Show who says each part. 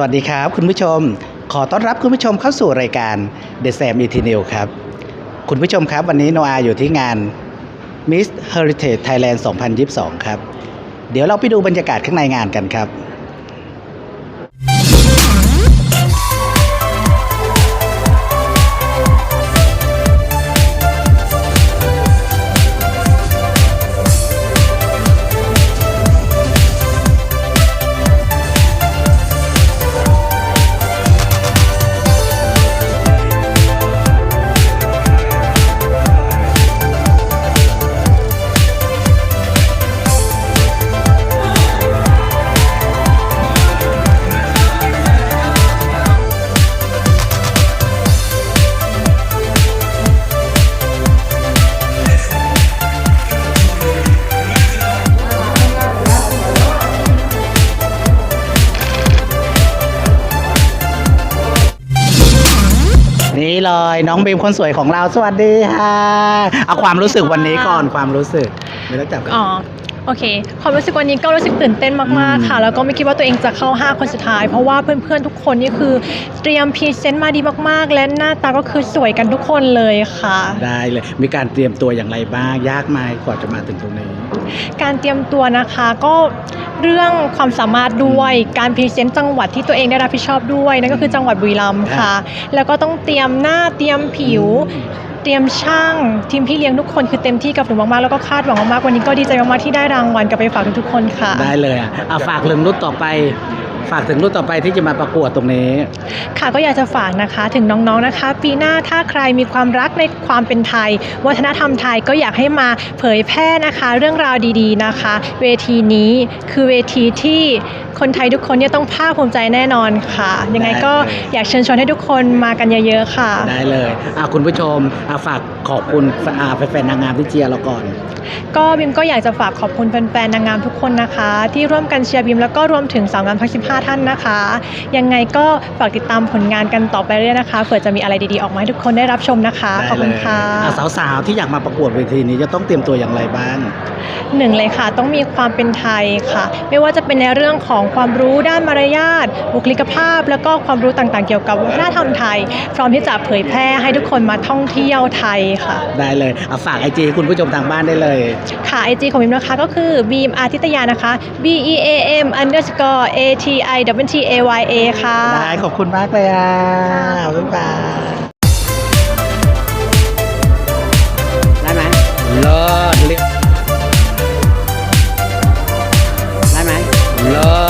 Speaker 1: สวัสดีครับ คุณผู้ชม ขอต้อนรับคุณผู้ชมเข้าสู่รายการ The Sam e t i n e w ครับ คุณผู้ชมครับ วันนี้โนอาอยู่ที่งาน Miss Heritage Thailand 2022 ครับ เดี๋ยวเราไปดูบรรยากาศข้างในงานกันครับ เลย น้องบีมคนสวยของเราสวัสดีค่ะ เอาความรู้สึกวันนี้ก่อนความรู้สึก ไม่ต้องจับกัน
Speaker 2: อ๋อ โอเค ความรู้สึกวันนี้ก็รู้สึกตื่นเต้นมาก
Speaker 1: อืม
Speaker 2: ๆค่ะ แล้วก็ไม่คิดว่าตัวเองจะเข้า 5 คนสุดท้าย เพราะว่าเพื่อนๆทุกคนนี่คือเตรียมพรีเซนต์มาดีมากๆ และหน้าตาก็คือสวยกันทุกคนเลยค่ะ
Speaker 1: ได้เลย มีการเตรียมตัวอย่างไรบ้าง ยากไหมกว่าจะมาถึงตรงนี้
Speaker 2: การเตรียมตัวนะคะก็เรื่องความสามารถด้วยการพรีเซนต์จังหวัดที่ตัวเองได้รับผิดชอบด้วยนั่นก็คือจังหวัดบุรีรัมย์ค่ะ แล้วก็ต้องเตรียมหน้าเตรียมผิว เตรียมช่างทีมพี่เลี้ยงทุกคนคือเต็มที่กับหนูมากๆแล้วก็คาดหวังมากๆวันนี้ก็ดีใจมากๆที่ได้รางวัลกลับไปฝากทุกๆคนค่ะ
Speaker 1: ได้เลยอะเอาฝากถึงรุ่นต่อไป ฝากถึงรุ่นต่อไปที่จะมาประกวดตรงนี้
Speaker 2: ค่ะก็อยากจะฝากนะคะถึงน้องๆนะคะ ปีหน้าถ้าใครมีความรักในความเป็นไทย วัฒนธรรมไทยก็อยากให้มาเผยแพร่นะคะ เรื่องราวดีๆนะคะ เวทีนี้คือเวทีที่คนไทยทุกคนเนี่ยต้องภาคภูมิใจแน่นอนค่ะ ยังไงก็
Speaker 1: ได้เลย
Speaker 2: อยากเชิญชวนให้ทุกคนมากันเยอะๆค่ะ
Speaker 1: ได้เลยอะคุณผู้ชมอะฝากขอบคุณอ่าแฟนๆนางงามที่เชียร์เราก่อน
Speaker 2: ก็บิมก็อยากจะฝากขอบคุณแฟนๆนางงามทุกคนนะคะ ที่ร่วมกันเชียร์บิมแล้วก็รวมถึงสาวงามทั้ง15ท่านนะคะ ยังไงก็ฝากติดตามผลงานกันต่อไปเรื่อยๆนะคะเผื่อจะมีอะไรดีๆออกมาให้ทุกคนได้รับชมนะคะขอบคุณค่ะ
Speaker 1: อะสาวๆที่อยากมาประกวดเวทีนี้จะต้องเตรียมตัวอย่างไรบ้าง
Speaker 2: หนึ่งเลยค่ะ ต้องมีความเป็นไทยค่ะ ไม่ว่าจะเป็นในเรื่องของความรู้ด้านมารยาทบุคลิกภาพ แล้วก็ความรู้ต่างๆ เกี่ยวกับวัฒนธรรมไทย พร้อมที่จะเผยแพร่ให้ทุกคนมาท่องเที่ยวไทยค่ะ
Speaker 1: ได้เลยเอาฝากไอจีคุณผู้ชมทางบ้านได้เลย
Speaker 2: ค่ะไอจีของบิมนะคะก็คือบีมอาทิตยานะคะ B E A M underscore A T I W T A Y A ค่ะ
Speaker 1: ได้ขอบคุณมากเลยอะบ๊ายบายได้ไหมเลิศได้ไหมเลิศ